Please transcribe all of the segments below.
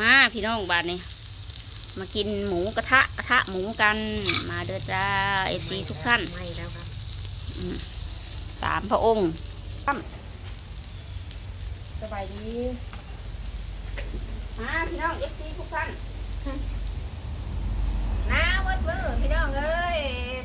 มาพี่น้องบาทนี้มากินหมูกระทะกระทะหมูกันมาเด้อจ้าเอซีทุกท่านไม่แล้วครับสามพระองค์ตั้มสบายดีมาพี่น้องเอซีทุกท่านน้าวัดมือพี่น้องเอ้ย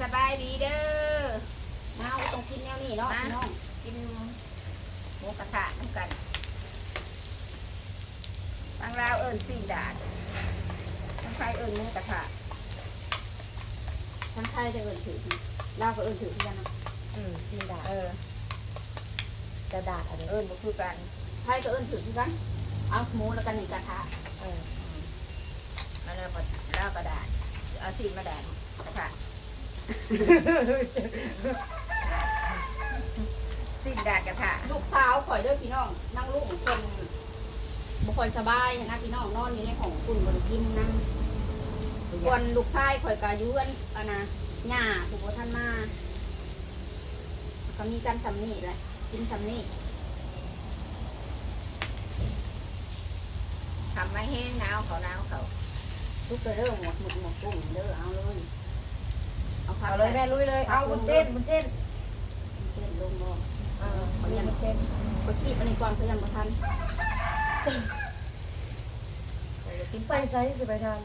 สบายดีเด้อมาเอาต้องกินแนวนี้เนาะมาพี่น้องกินหมูกระทะน้ำกันทาง ลาวเอิญสี่ดาดทางไทยเอิญหมูกระทะทั้งไทยจะเอินถือลาวก็เอินถือที่กันเนาะอืมสี่ดาดเออจะดาดอะไรเอิญบ่คือกันไทยก็เอินถือที่กัน เอาหมูแล้วกันหนึ่งกระทะเออมาแล้วก็แล้วก็ดาดเอาซีนมาดาดกระทะซีนดาดกระทะลูกสาวข่อยเด้อพี่น้องนั่งลูกคน บุคคลสบายนะพี่น้องนอนอยู่ในของคุณบนกินนั่งส่วนลูกชายข่อยกายุอันอันนะหญ้าถูกบ่ท่านมาก็มีการสำนีแหละกินสำนีทำไม่แห้งหนาวเขาหนาวเขาทุกเด้อหมดหมดหมดกุ้งเด้อเอาเลยเอาผักเอาเลยแม่ลุยเลย เอาบุญเส้นบุญเส้นเส้นลงบ่เออบุญเส้นก็คีบอันนี้ก่อนเพื่อนบ่ทันเออกิน ไปไซส์จะไปทาน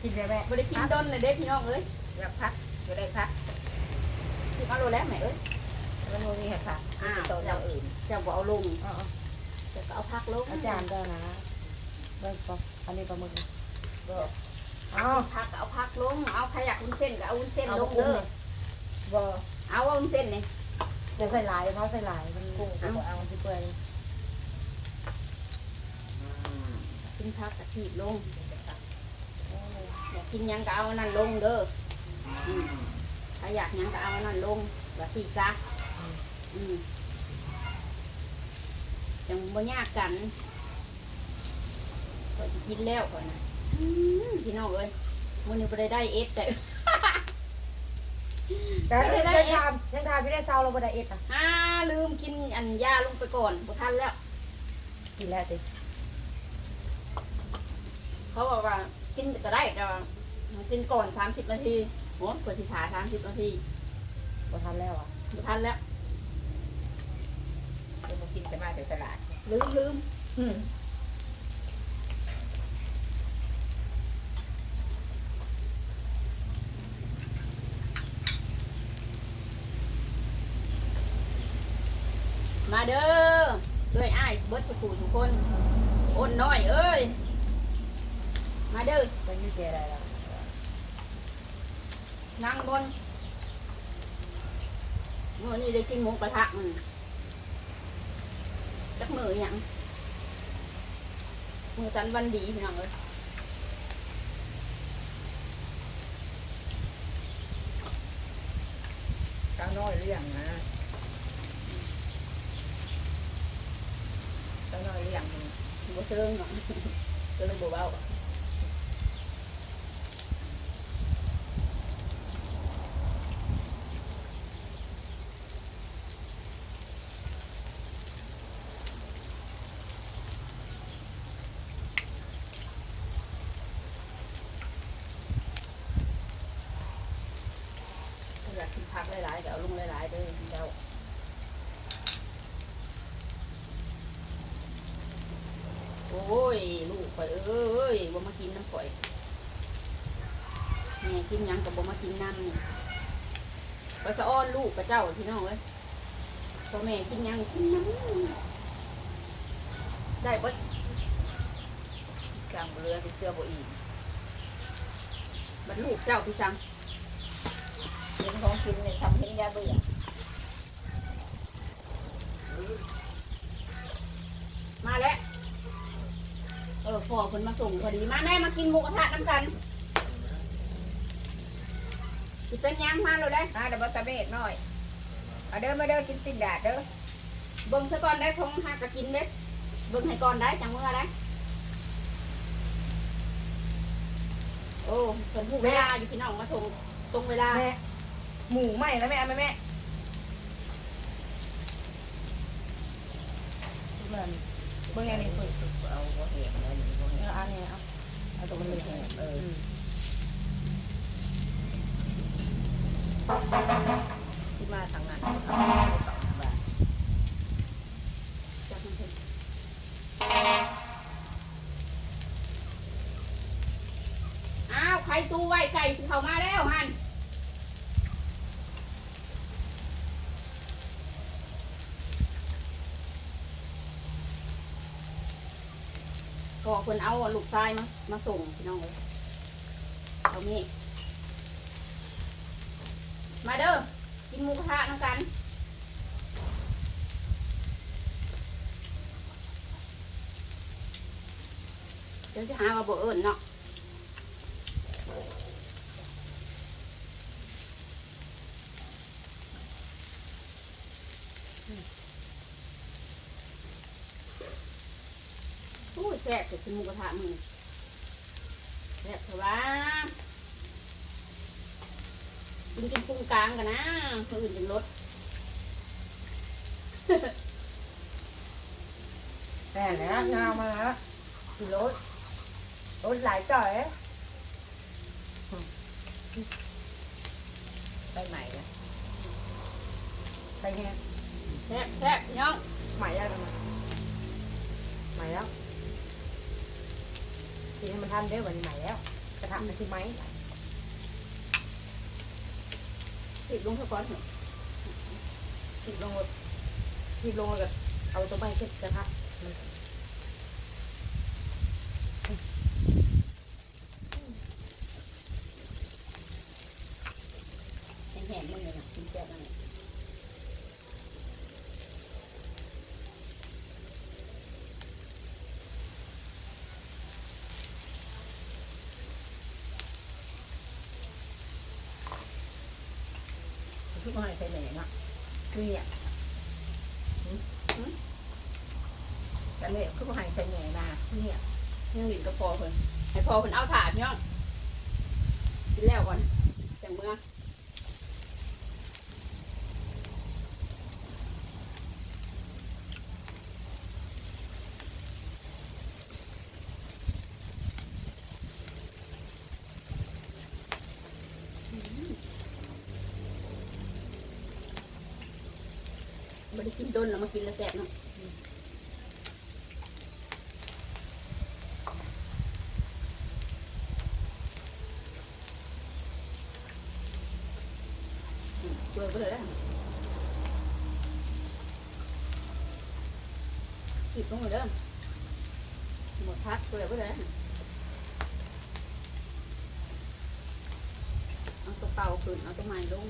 กินเลยแม่บ่ได้กินต้นเลยเด้พี่น้องเอ้ยอยากพักจะได้พักกินเอาโลแล้วแม่เอ้ยมันมีให้พักอ้าวโตะอย่างอื่นเจะบ่เอาลงอ๋อเจะก็เอาพักลงอาจารย์เจ้านะเบิ้งปออันนี้ปลาหมึกก็เอาพักก็เอาพักลงเอาใครอยากวุ้นเส้นก็เอาวุ้นเส้นลงเด้อบ่เอาวุ้นเส้นนี่เดี๋ยวใส่หลายเพราะใส่หลายมันกุ้งเอาเอาที่เปื่อย กินพักกะทิลงอยากกินหยังก็เอาอันนั่นลงเด้ออืมถ้าอยากหยังก็เอาอันนั่นลงแบบสี่ซะอืมจังบ่ยากกันก็จะกินแล้วก่อนนะอืมพี่น้องเอ้ยมันนี้บ่ได้ได้เอฟแต่ แต่ยังได้ทานยังทานไม่ได้เศร้าเราบ่ได้เอ็ดอะอ่าลืมกินอันยาลงไปก่อนบ่ทันแล้ว กินแล้วสิ เขาบอกว่ากินก็ได้แต่ว่ากินก่อนสามสิบนาทีโอ้กว่าที่ขาสามสิบนาทีบ่ทานแล้วอะบ่ทันแล้วจะมากินจะมาจากตลาดลืมลืมอืมมาเด้อเอ้ยอ้ายเบิดทุกผู้ทุกคนอ้นน้อยเอ้ย มาเด้อไม่มีเจอะไรแล้วนั่งบนเมื่อนี้ได้กินหมูกระทะมันจักมืออหย่างมือสันวันดีพี่น้องเอ้ยข้าวน้อยเลี้ยงนะข้าวน้อยเลี้ยงมันบ่เชิงเนาะก็เลยบ่เบาอยากกินผักหลายๆก็เอาลงหลายๆเด้อเจ้าโอ้ยลูกข่อยเอ้ยบ่มากินน้ำข่อยแม่กินยังกับบ่มากินน้ำนี่ไปสะอ้อนลูกกับเจ้าพี่น้องเอ้ยพ่อแม่กินยังกินน้ำได้บ่กลางเรือไปเสื้อบ่อีกบัดลูกเจ้าพี่จัง ของกินเนี่ยทำให้ยาเบื่อมาแล้ว เออพ่อคนมาส่งพอดีมาแม่มากินหมูกระทะน้ำกันสิเป็นหยังมาเลยได้มาเดี๋ยวบัตรเมดหน่อยเอาเด้อมาเด้อกินสินดาดเด้อเบิ่งซะก่อนได้ทงหากะกินเด้เบิ่งให้ก่อนได้จังเมื่อได้โอ้เพิ่นผู้เวลาอยู่พี่น้องมาส่งตรงเวลา แม่ หมูไหมแล้วแม่เอาไหมแม่มันมื่อไงนี่คุยเอาหัวเห็นแล้วนี่หัวเอเห็นออันนี้เอาเอาตัวมันเลยเออที่มาทางนั้นอ้าว ใครตู้ไว้ไก่เข้ามาแล้วฮัน ก็คนเอาลูกชายมามาส่งพี่น้องเลยเอามีมาเด้อกินหมูกระทะน้ำกันเดี๋ยวจะหาว่าบ่เอิญเนาะ แซ่บจะกินหมูกระทะมึงแซ่บเถอะวะกินกินพุงกลางกันนะคนอื่นเป็นรถแต่แล้วงามาแล้วขี่รถรถหลายจ่อยไปใหม่นะไปไงแซ่บแซ่บพี่น้องใหม่แล้วมั กินให้มันทันเด้วันนี้ใหม่แล้วกระทะมันคือไหมติดลงเท่าก่อนเถอะขีดลงรถขีดลงแล้วก็เอาตัวใบเก็บกระทะแห้งๆมึงเลยนะกินแซ่บนั่น แหละทุกคนใส่แหน่เนาะเนี่ยแต่เละทุกคนใส่แหน่มาเนี่ยยังหลินก็พอเพิ่นให้พอเพิ่นเอาถาดพี่น้องกินแล้วก่อนจังเมื่อ ไม่ได้กินต้นแล้วมากินแล้วแซ่บเนาะอืมเปื่อยไปเลยนะติดลงเลยเด้อหมดพักเปื่อไปเลยนะเอาตัวเก่าขึ้นเอาตัวใหม่ลง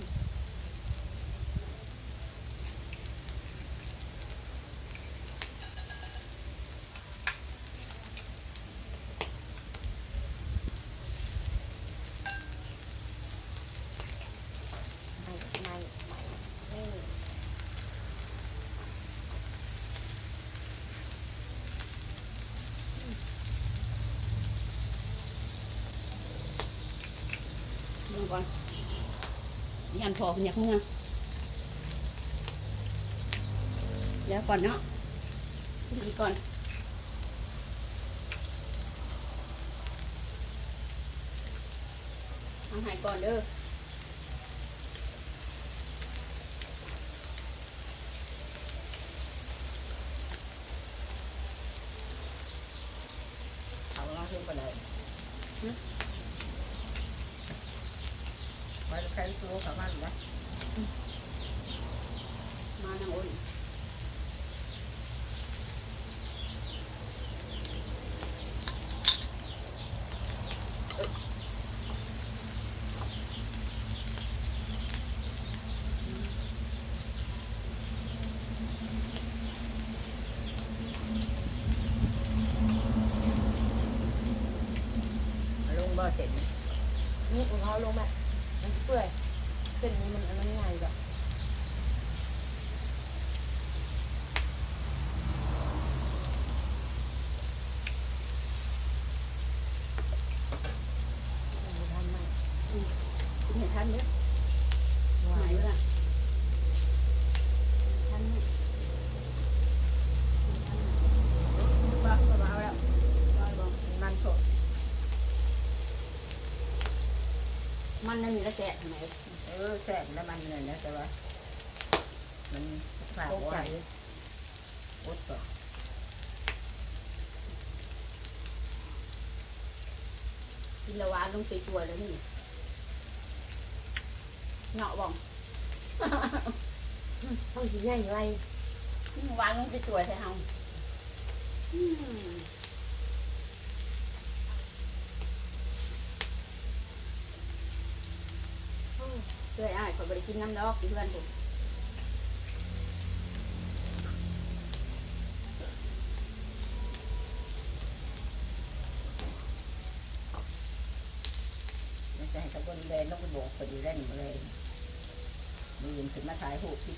ไม่ไม่ไม่ มึง ก่อนยันพอคุณอยากเมื่อเดี๋ยวก่อนเนาะดีก่อนเอาหายก่อนเด้อเอาลองขึ้นไปเลย ไว้ใครตัวกับมันนะมาทางอ้นเอ้ยลงบ่เสร็จนี่ของเขาลงแบบ มันเปื่อยเส้นนี้มันมันนั้นง่ายแบบทำใหม่ คุณเห็นท่านเด้อหายไปละท่านเนี่ย มันนั่นมีละแสะทำไมเออแซ่บแล้วมันเลยนะแต่ว่า มันฝากตกใจไว้อดก่อกินละวานลงไปตัวแล้วนี่เหงาะบ่องต้องกินใหญ่ไรหวานลงไปตัวใช่เฮา เพื่อนอ้ายขอยบริกินน้ำดอกเพื่อนผมมันจะให้ตะบนแดนนกกระบอกพอดีเล่นมาเลยมือขึ้นมาถ่ายหูปที่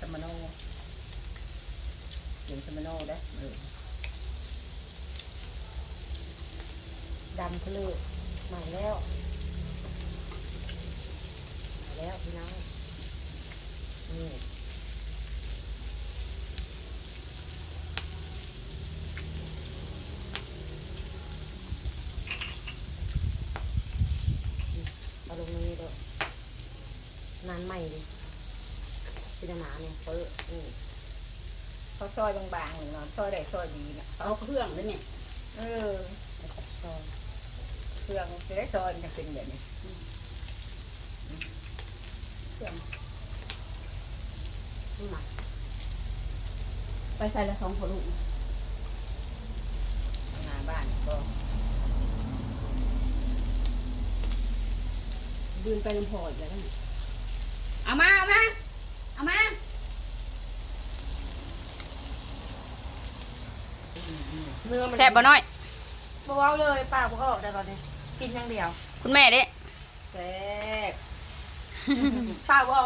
สมโนเขียนสมโนได้อมือดำทะเลใหม่แล้วมา แล้วพี่น้องนี่เอาลงนี้ด้วยนานใหม่ดิเป็นหนาเนี่ยเปิดนี่เขาซอยบางๆหนึ่งเนาะซอยได้ซอยดีเนะเอาเครื่องแล้วเนี่ยเออซอยเครื่องจะได้ซอยจะเป็นแบบนี้ เครื่องหมักไปใส่ละสองพอลูกงานบ้านก็ยืนไปลำพออีกแล้วเนี่ยเอามา เอามา เอามาเนื้อมันแซ่บบ่น้อยบ่เว้าเลยปากบ่ออกแต่ตอนนี้กินอย่างเดียว คุณแม่เด้แซ่บ ปากบ่อ